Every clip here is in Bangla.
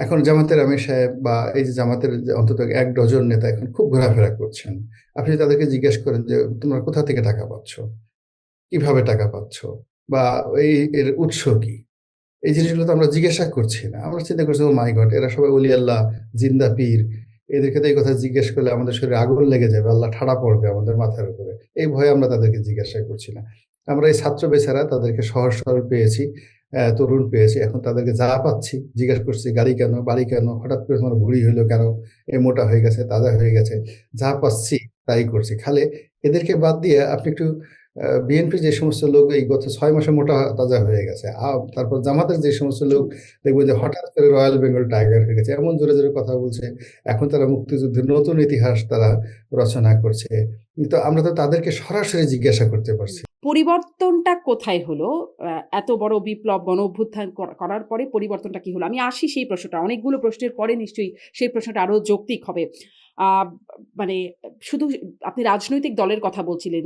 এখন জামাতের আমির সাহেব বা এই যে জামাতের অন্তত এক ডজন নেতা এখন খুব ঘোরাফেরা করছেন। আপনি তাদেরকে জিজ্ঞেস করেন যে, তোমরা কোথা থেকে টাকা পাচ্ছ? কীভাবে টাকা পাচ্ছ? বা এই এর উৎস কি? এই জিনিসগুলো তো আমরা জিজ্ঞাসা করছি না। আমরা চিন্তা করছি, ও মাই গড, এরা সবাই অলি আল্লাহ, জিন্দা পীর। এদেরকে তো এই কথা জিজ্ঞেস করলে আমাদের শরীরে আগুন লেগে যাবে, আল্লাহ ঠাড়া পড়বে আমাদের মাথার উপরে। এই ভয়ে আমরা তাদেরকে জিজ্ঞাসা করছি না। আমরা এই ছাত্র বেচারা তাদেরকে সহজ সরল পেয়েছি। তরুণ পেয়েছি। এখন তাদেরকে যা পাচ্ছি, জিজ্ঞাসা করছি, গাড়ি কেন? বাড়ি কেন? হঠাৎ করে তোমার ভুড়ি হইল কেন? এ মোটা হয়ে গেছে, তাজা হয়ে গেছে। যা পাচ্ছি, তাই করছি। খালে এদেরকে বাদ দিয়ে আপনি একটু বিএনপি যে সমস্ত লোক এই গত ছয় মাসে মোটা তাজা হয়ে গেছে। তারপর জামাতের যে সমস্ত লোক দেখবেন যে হঠাৎ করে রয়্যাল বেঙ্গল টাইগার হয়ে গেছে, এমন জোরে জোরে কথা বলছে। এখন তারা মুক্তিযুদ্ধের নতুন ইতিহাস তারা রচনা করছে। কিন্তু আমরা তো তাদেরকে সরাসরি জিজ্ঞাসা করতে পারছি। পরিবর্তনটা কোথায় হলো? এত বড় বিপ্লব গণ অভ্যুত্থান করার পরে পরিবর্তনটা কি হলো? আমি আসি সেই প্রশ্নটা। অনেকগুলো প্রশ্নের পরে নিশ্চয়ই সেই প্রশ্নটা আরও যৌক্তিক হবে। মানে শুধু আপনি রাজনৈতিক দলের কথা বলছিলেন,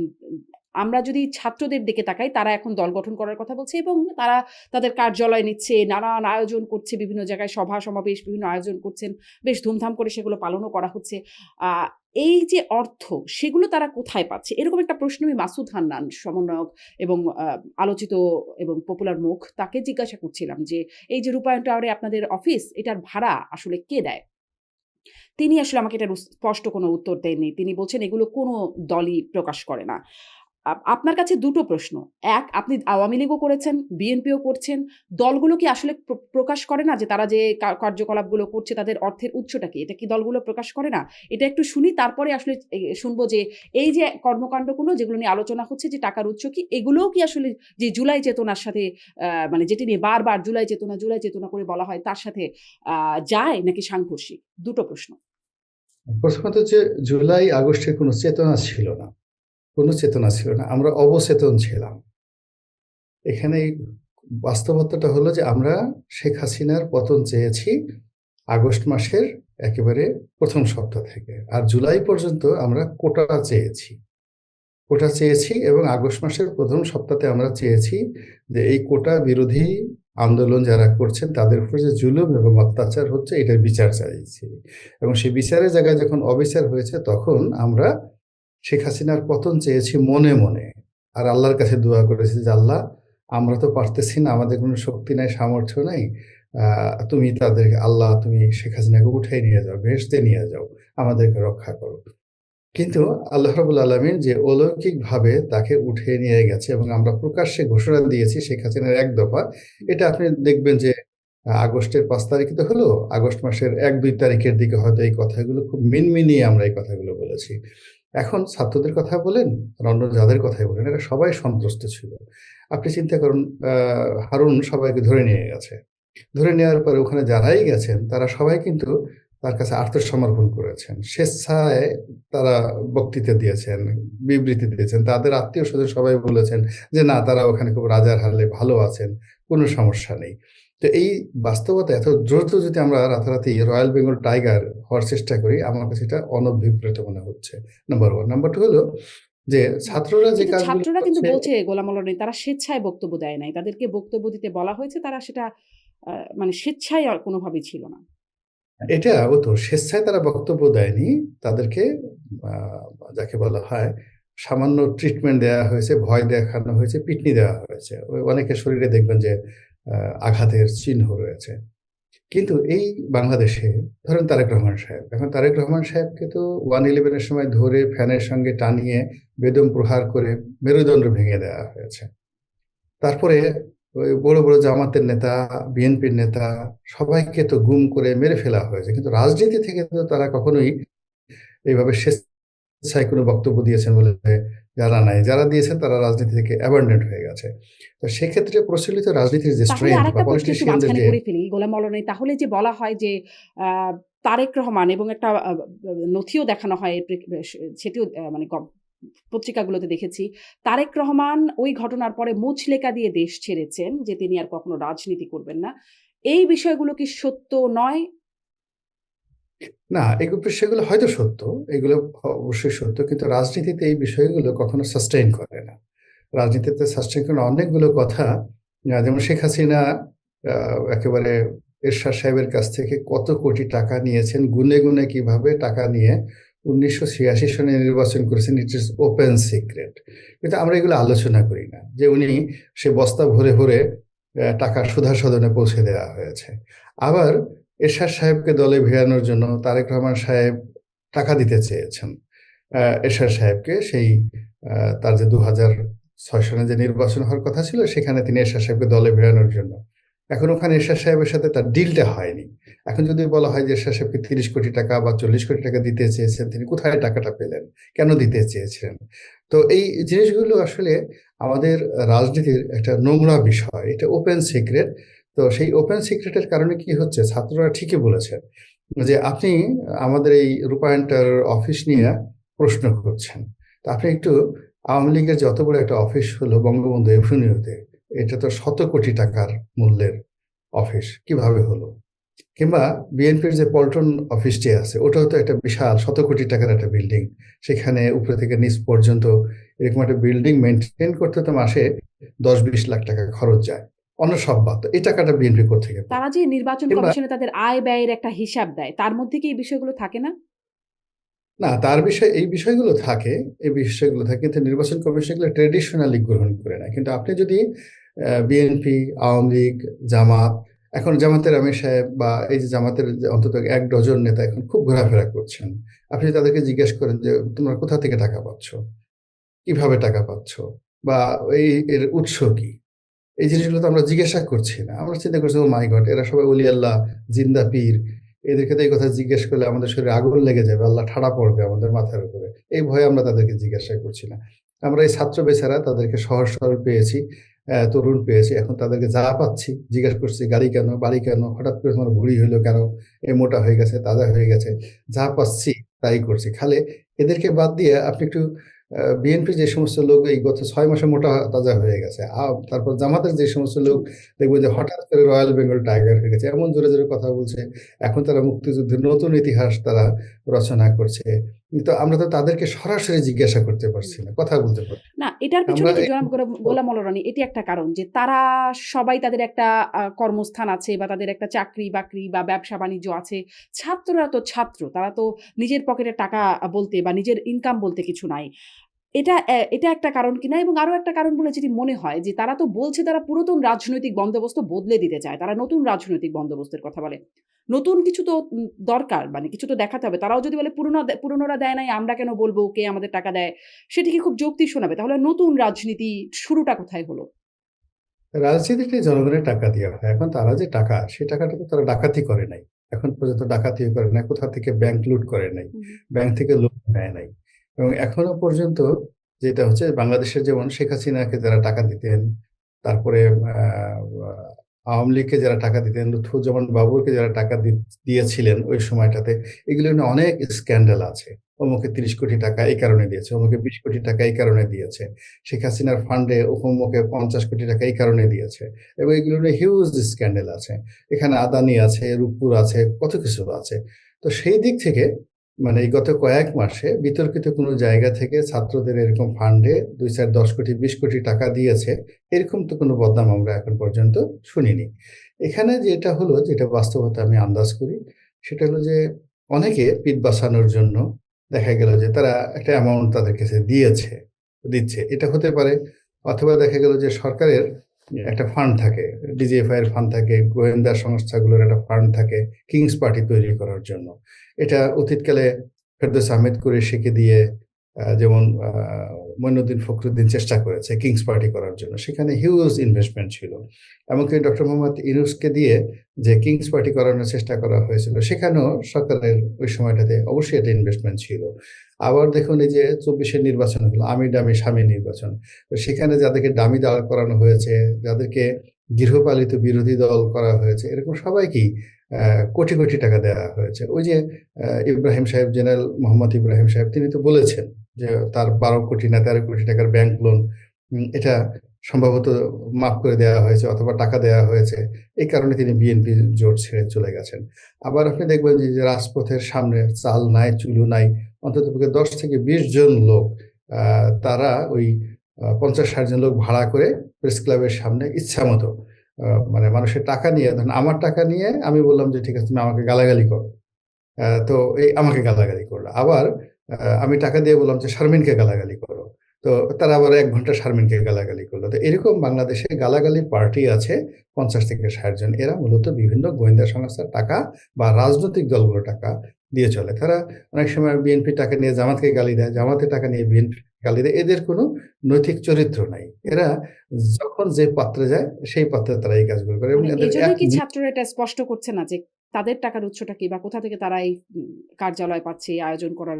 আমরা যদি ছাত্রদের দিকে তাকাই, তারা এখন দল গঠন করার কথা বলছে এবং তারা তাদের কার্যালয় নিচ্ছে, নানান আয়োজন করছে, বিভিন্ন জায়গায় সভা সমাবেশ বিভিন্ন আয়োজন করছেন, বেশ ধুমধাম করে সেগুলো পালনও করা হচ্ছে। এই যে অর্থ, সেগুলো তারা কোথায় পাচ্ছে? এরকম একটা প্রশ্ন আমি মাসুদ হান্নান, সমন্বয়ক এবং আলোচিত এবং পপুলার মুখ, তাকে জিজ্ঞাসা করছিলাম যে, এই যে রূপায়ণ টাওয়ারে আপনাদের অফিস, এটার ভাড়া আসলে কে দেয়? তিনি আসলে আমাকে এটার স্পষ্ট কোনো উত্তর দেননি। তিনি বলছেন, এগুলো কোনো দলই প্রকাশ করে না। আপনার কাছে দুটো প্রশ্ন। এক, আপনি আওয়ামী লীগও করেছেন, বিএনপিও করছেন। দলগুলো কি আসলে প্রকাশ করে না যে তারা যে কার্যকলাপগুলো করছে তাদের অর্থের উৎসটা কি? এটা কি দলগুলো প্রকাশ করে না? এটা একটু শুনি, তারপরে আসলে শুনব যে এই যে কর্মকাণ্ডগুলো যেগুলো নিয়ে আলোচনা হচ্ছে যে টাকার উৎস কি, এগুলোও কি আসলে যে জুলাই চেতনার সাথে মানে যেটি নিয়ে বারবার জুলাই চেতনা জুলাই চেতনা করে বলা হয় তার সাথে যায় নাকি সাংঘর্ষিক? দুটো প্রশ্ন। প্রথমত যে জুলাই আগস্টের কোনো চেতনা ছিল না। কোনো চেতনা ছিল না, আমরা অবচেতন ছিলাম। এখানে বাস্তবতাটা হলো যে আমরা শেখ হাসিনার পতন চেয়েছি আগস্ট মাসের একেবারে প্রথম সপ্তাহ থেকে, আর জুলাই পর্যন্ত আমরা কোটা চেয়েছি। কোটা চেয়েছি এবং আগস্ট মাসের প্রথম সপ্তাহে আমরা চেয়েছি যে এই কোটা বিরোধী আন্দোলন যারা করছেন তাদের উপর যে জুলুম এবং অত্যাচার হচ্ছে, এটার বিচার চাইছি। এবং সেই বিচারের জায়গায় যখন অবিচার হয়েছে, তখন আমরা শেখ হাসিনার পতন চেয়েছি মনে মনে। আর আল্লাহর কাছে দোয়া করেছি যে, আল্লাহ, আমরা তো পারতেছি না, আমাদের কোনো শক্তি নাই, সামর্থ্য নাই। তুমি তাদের, আল্লাহ, তুমি শেখ হাসিনাকে উঠাই নিয়ে যাও, ভেসতে নিয়ে যাও, আমাদেরকে রক্ষা করো। কিন্তু আল্লাহ রাবুল আলমিন যে অলৌকিকভাবে তাকে উঠিয়ে নিয়ে গেছে এবং আমরা প্রকাশ্যে ঘোষণা দিয়েছি শেখ হাসিনার এক দফা, এটা আপনি দেখবেন যে, আগস্টের পাঁচ তারিখে তো হলো, আগস্ট মাসের এক দুই তারিখের দিকে হয়তো এই কথাগুলো খুব মিনমিনিয়ে আমরা এই কথাগুলো বলেছি। এখন ছাত্রদের কথা বলেন আর অন্য যাদের কথাই বলেন, এরা সবাই সন্ত্রস্ত ছিল। আপনি চিন্তা করুন হারুন সবাইকে ধরে নিয়ে গেছে। ধরে নেওয়ার পরে ওখানে যারাই গেছেন, তারা সবাই কিন্তু তার কাছে আত্মসমর্পণ করেছেন। স্বেচ্ছায় তারা বক্তৃতা দিয়েছেন, বিবৃতি দিয়েছেন। তাদের আত্মীয় স্বজন সবাই বলেছেন যে, না, তারা ওখানে খুব রাজার হারলে ভালো আছেন, কোনো সমস্যা নেই। তো এই বাস্তবতা এত দ্রুত যদি আমরা রাতারাতি রয়্যাল বেঙ্গল টাইগার হওয়ার চেষ্টা করি আমার কাছে এটা অনভিপ্রেত মনে হচ্ছে। নাম্বার ওয়ান নাম্বার টু হলো যে ছাত্ররা যে ছাত্ররা কিন্তু বলছে গোলাম নেই, তারা স্বেচ্ছায় বক্তব্য দেয় নাই। তাদেরকে বক্তব্য দিতে বলা হয়েছে তারা সেটা মানে স্বেচ্ছায় আর কোনোভাবেই ছিল না। এটা তো স্বেচ্ছায় তারা বক্তব্য দেয়নি তাদেরকে যাকে বলা হয় সামান্য ট্রিটমেন্ট দেওয়া হয়েছে ভয় দেখানো হয়েছে পিটনি দেওয়া হয়েছে। ওই অনেকের শরীরে দেখবেন যে আঘাতের চিহ্ন রয়েছে। কিন্তু এই বাংলাদেশে, ধরেন তারেক রহমান সাহেব, এখন তারেক রহমান সাহেবকে তো ওয়ান ইলেভেনের সময় ধরে ফ্যানের সঙ্গে টানিয়ে বেদম প্রহার করে মেরুদণ্ড ভেঙে দেওয়া হয়েছে। তারপরে ওই বড় বড় জামাতের নেতা, বিএনপির নেতা, সবাইকে তো গুম করে মেরে ফেলা হয়েছে। কিন্তু রাজনীতি থেকে তো তারা কখনোই এইভাবে স্বেচ্ছায় কোনো বক্তব্য দিয়েছেন বলে যারা নাই। যারা দিয়েছেন তারা রাজনীতি থেকে অ্যাবান্ডেন্ট হয়ে গেছে। তো সেক্ষেত্রে প্রচলিত রাজনীতির যে স্ট্রেংথ বা পলিটিশিয়ানদের যে গোলাম তাহলে যে বলা হয় যে তারেক রহমান এবং একটা নথিও দেখানো হয় সেটিও মানে পত্রিকাগুলোতে দেখেছি। তারেক রহমান ওই ঘটনার পরে মুচলেকা দিয়ে দেশ ছেড়েছেন যে তিনি আর কখনো রাজনীতি করবেন না। এই বিষয়গুলো কি সত্য নয়? না, এগুলো সেগুলো হয়তো সত্য, এগুলো অবশ্যই সত্য, কিন্তু রাজনীতিতে এই বিষয়গুলো কখনো সাস্টেইন করে না। রাজনীতিতে সাস্টেইন করে অনেকগুলো কথা যেমন শেখ হাসিনা একেবারে এরশাদ সাহেবের কাছ থেকে কত কোটি টাকা নিয়েছেন, গুনে গুনে কীভাবে টাকা নিয়ে উনিশশো ছিয়াশি সনে নির্বাচন করেছেন ইট ইস ওপেন সিক্রেট কিন্তু আমরা এগুলো আলোচনা করি না, যে উনি সে বস্তা ভরে ভরে টাকা সুধা সদনে পৌঁছে দেওয়া হয়েছে। আবার এরশাদ সাহেবকে দলে ভিড়ানোর জন্য তারেক রহমান সাহেব টাকা দিতে চেয়েছেন। এরশাদ সাহেবকে সেই তার যে দু হাজার ছয় সনে যে নির্বাচন হওয়ার কথা ছিল, সেখানে তিনি এরশাদ সাহেবকে দলে ভেড়ানোর জন্য। এখন ওখানে এরশাদ সাহেবের সাথে তার ডিলটা হয়নি। এখন যদি বলা হয় যে এরশাদ সাহেবকে তিরিশ কোটি টাকা বা চল্লিশ কোটি টাকা দিতে চেয়েছেন, তিনি কোথায় টাকাটা পেলেন? কেন দিতে চেয়েছিলেন? তো এই জিনিসগুলো আসলে আমাদের রাজনীতির একটা নোংরা বিষয়। এটা ওপেন সিক্রেট তো সেই ওপেন সিক্রেটের কারণে কি হচ্ছে? ছাত্ররা ঠিকই বলেছেন যে আপনি আমাদের এই রূপায়ণটার অফিস নিয়ে প্রশ্ন করছেন। তা আপনি একটু আওয়ামী লীগের যত বড় একটা অফিস হলো বঙ্গবন্ধু এভিনিউতে এটা তো শত কোটি টাকার মূল্যের অফিস কীভাবে হলো? কিংবা বিএনপির যে পল্টন অফিসটি আছে, ওটাও তো একটা বিশাল শত কোটি টাকার একটা বিল্ডিং সেখানে উপরে থেকে নিচ পর্যন্ত এরকম একটা বিল্ডিং মেনটেন করতে তো মাসে দশ বিশ লাখ টাকা খরচ যায়। অন্য সব বাদ এই টাকাটা বিএনপি থেকে তারা যে নির্বাচন কমিশনে তাদের আয় ব্যয়ের একটা হিসাব দেয় তার মধ্যে কি এই বিষয়গুলো থাকে না? না তার বিষয়ে এই বিষয়গুলো থাকে এই বিষয়গুলো থাকে কিন্তু নির্বাচন কমিশন এগুলো ট্রেডিশনালি গ্রহণ করে না। কিন্তু আপনি যদি বিএনপি আওয়ামী লীগ জামাত এখন জামাতের আমির সাহেব বা এই যে জামাতের যে অন্তত এক ডজন নেতা এখন খুব ঘোরাফেরা করছেন আপনি তাদেরকে জিজ্ঞেস করেন যে তোমরা কোথা থেকে টাকা পাচ্ছ? কীভাবে টাকা পাচ্ছ? বা এই এর উৎস কি? এই জিনিসগুলো তো আমরা জিজ্ঞাসা করছি না। আমরা চিন্তা করছি ও মাই গড এরা সবাই অলি আল্লাহ, জিন্দা পীর। এদেরকে তো এই কথা জিজ্ঞেস করলে আমাদের শরীরে আগুন লেগে যাবে, আল্লাহ ঠাড়া পড়বে আমাদের মাথার উপরে। এই ভয়ে আমরা তাদেরকে জিজ্ঞাসা করছি না। আমরা এই ছাত্র বেচারা তাদেরকে সহজ সরল পেয়েছি তরুণ পেয়েছি। এখন তাদেরকে যা পাচ্ছি, জিজ্ঞাসা করছি, গাড়ি কেন, বাড়ি কেন, হঠাৎ করে তোমার ভুড়ি হইল কেন? এ মোটা হয়ে গেছে, তাজা হয়ে গেছে। যা পাচ্ছি, তাই করছি। খালে এদেরকে বাদ দিয়ে আপনি একটু বিএনপি যে সমস্ত লোক এই গত ছয় মাসে মোটা তাজা হয়ে গেছে তারপর জামাতের যে সমস্ত লোক দেখবেন যে হঠাৎ করে রয়্যাল বেঙ্গল টাইগার হয়ে গেছে এমন জোরে জোরে কথা বলছে এখন তারা মুক্তিযুদ্ধের নতুন ইতিহাস তারা রচনা করছে। কিন্তু আমরা তো তাদেরকে সরাসরি জিজ্ঞাসা করতে পারছি না কথা বলতে পারছি না। এটার পিছনে জনাব গোলাম- গোলাম এটি একটা কারণ যে তারা সবাই তাদের একটা কর্মস্থান আছে বা তাদের একটা চাকরি বাকরি বা ব্যবসা বাণিজ্য আছে। ছাত্ররা তো ছাত্র তারা তো নিজের পকেটে টাকা বলতে বা নিজের ইনকাম বলতে কিছু নাই। এটা এটা একটা কারণ কিনা? এবং আরও একটা কারণ বলে যেটি মনে হয় যে তারা তো বলছে তারা পুরাতন রাজনৈতিক বন্দোবস্ত বদলে দিতে চায় তারা নতুন রাজনৈতিক বন্দোবস্তের কথা বলে। নতুন কিছু তো দরকার মানে কিছু তো দেখাতে হবে। তারাও যদি বলে পুরনো পুরনোরা দেয় নাই আমরা কেন বলব কে আমাদের টাকা দেয়? সেটি কি খুব যৌক্তিক শোনাবে। তাহলে নতুন রাজনীতি শুরুটা কোথায় হলো? রাজনীতিতে জনগণের টাকা দেওয়া হয়। এখন তারা যে টাকা সেই টাকাটা তো তারা ডাকাতি করে নাই। এখন পর্যন্ত ডাকাতিও করে নাই কোথা থেকে ব্যাংক লুট করে নাই? ব্যাংক থেকে লোন নেয় নাই। এবং এখনও পর্যন্ত যেটা হচ্ছে বাংলাদেশের যেমন শেখ হাসিনাকে যারা টাকা দিতেন, তারপরে আওয়ামী লীগকে যারা টাকা দিতেন, লুৎফুজ্জামান বাবুরকে যারা টাকা দিয়েছিলেন ওই সময়টাতে এগুলো নিয়ে অনেক স্ক্যান্ডাল আছে। অমুকে তিরিশ কোটি টাকা এই কারণে দিয়েছে, অমুকে বিশ কোটি টাকা এই কারণে দিয়েছে। শেখ হাসিনার ফান্ডে অমুকে পঞ্চাশ কোটি টাকা এই কারণে দিয়েছে। এবং এগুলো নিয়ে হিউজ স্ক্যান্ডেল আছে। এখানে আদানি আছে, রূপপুর আছে, কত কিছু আছে। তো সেই দিক থেকে মানে এই গত কয়েক মাসে বিতর্কিত কোনো জায়গা থেকে ছাত্রদের এরকম ফান্ডে দুই চার দশ কোটি, বিশ কোটি টাকা দিয়েছে, এরকম তো কোনো বদনাম আমরা এখন পর্যন্ত শুনিনি। এখানে যেটা হলো, যেটা বাস্তবতা আমি আন্দাজ করি, সেটা হলো যে অনেকে পিঠ বাঁচানোর জন্য দেখা গেল যে তারা একটা অ্যামাউন্ট তাদের কাছে দিয়েছে, দিচ্ছে। এটা হতে পারে, অথবা দেখা গেল যে সরকারের একটা ফান্ড থাকে, ডিজিএফআই এর ফান্ড থাকে, গোয়েন্দা সংস্থাগুলোর একটা ফান্ড থাকে, কিংস পার্টি তৈরি করার জন্য। এটা অতীতকালে ফেরদৌস আহমেদ করে শিখে দিয়ে যেমন মইনুদ্দিন ফখরুদ্দিন চেষ্টা করেছে কিংস পার্টি করার জন্য। সেখানে হিউজ ইনভেস্টমেন্ট ছিল। এমনকি ডক্টর মোহাম্মদ ইউনুসকে দিয়ে যে কিংস পার্টি করানোর চেষ্টা করা হয়েছিল, সেখানেও সরকারের ওই সময়টাতে অবশ্যই একটা ইনভেস্টমেন্ট ছিল। আবার দেখুন এই যে চব্বিশের নির্বাচন হলো, আমি ডামি স্বামী নির্বাচন। সেখানে যাদেরকে ডামি দাঁড় করানো হয়েছে, যাদেরকে গৃহপালিত বিরোধী দল করা হয়েছে, এরকম সবাইকেই কোটি কোটি টাকা দেওয়া হয়েছে। ওই যে ইব্রাহিম সাহেব, জেনারেল মোহাম্মদ ইব্রাহিম সাহেব, তিনি তো বলেছেন যে তার বারো কোটি না তেরো কোটি টাকার ব্যাংক লোন এটা সম্ভবত মাফ করে দেওয়া হয়েছে অথবা টাকা দেওয়া হয়েছে। এই কারণে তিনি বিএনপি জোট ছেড়ে চলে গেছেন। আবার আপনি দেখবেন যে রাজপথের সামনে চাল নাই চুলু নাই অন্তত দশ থেকে বিশ জন লোক তারা ওই পঞ্চাশ ষাট জন লোক ভাড়া করে প্রেস ক্লাবের সামনে ইচ্ছা মতো মানে মানুষের টাকা নিয়ে ধরেন আমার টাকা নিয়ে আমি বললাম যে, "ঠিক আছে তুমি আমাকে গালাগালি করো।" তো এই আমাকে গালাগালি করল। আবার আমি টাকা দিয়ে বললাম যে, "শারমিনকে গালাগালি করো।" তো তারা আবার এক ঘণ্টা শারমিনকে গালাগালি করল তো এরকম বাংলাদেশে গালাগালি পার্টি আছে ৫০ থেকে ৬০ জন। এরা মূলত বিভিন্ন গোয়েন্দা সংস্থার টাকা বা রাজনৈতিক দলগুলোর টাকা দিয়ে চলে। তারা অনেক সময় বিএনপির টাকা নিয়ে জামাতকে গালি দেয়, জামাতের টাকা নিয়ে বিএনপি গালি দেয়। এদের কোনো নৈতিক চরিত্র নাই। এরা যখন যে পাত্রে যায় সেই পাত্রে তারা এই কাজগুলো করে এবং মানে কি ছাত্ররা এটা স্পষ্ট করছে না যে তাদের টাকার উৎসটা কি বা কোথা থেকে তারা এই কার্যালয় পাচ্ছে, আয়োজন করার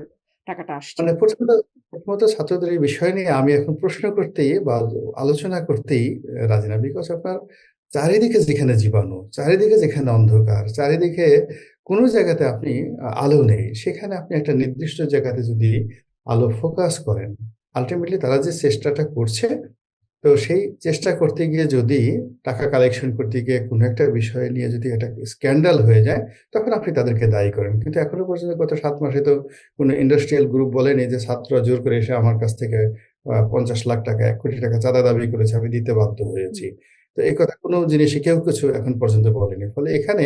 টাকাটা আসছে? মানে প্রথমত ছাত্রদের এই বিষয় নিয়ে আমি এখন প্রশ্ন করতেই বা আলোচনা করতেই রাজি না। বিকজ আপনার চারিদিকে যেখানে জীবাণু, চারিদিকে যেখানে অন্ধকার, চারিদিকে কোন জায়গাতে আপনি আলো নেই, সেখানে আপনি একটা নির্দিষ্ট জায়গাতে যদি আলো ফোকাস করেন, আলটিমেটলি তারা যে চেষ্টাটা করছে, তো সেই চেষ্টা করতে গিয়ে যদি টাকা কালেকশন করতে গিয়ে কোনো একটা বিষয় নিয়ে যদি একটা স্ক্যান্ডাল হয়ে যায়, তখন আপনি তাদেরকে দায়ী করেন। কিন্তু এখনও পর্যন্ত গত সাত মাসে তো কোনো ইন্ডাস্ট্রিয়াল গ্রুপ বলেনি যে ছাত্ররা জোর করে এসে আমার কাছ থেকে পঞ্চাশ লাখ টাকা, এক কোটি টাকা চাঁদা দাবি করেছে, আমি দিতে বাধ্য হয়েছি। তো এই কথা কোন জিনিসই কেউ কিছু এখন পর্যন্ত বলেনি। ফলে এখানে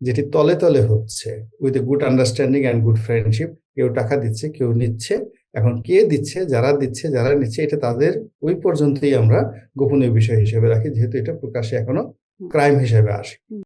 যেটি তলে, তলে হচ্ছে with a good understanding and good friendship কেউ টাকা দিচ্ছে, কেউ নিচ্ছে। এখন কে দিচ্ছে, যারা দিচ্ছে, যারা নিচ্ছে এটা তাদের ওই পর্যন্তই আমরা গোপনীয় বিষয় হিসেবে রাখি। যেহেতু এটা প্রকাশ্যে এখনও ক্রাইম হিসেবে আসে।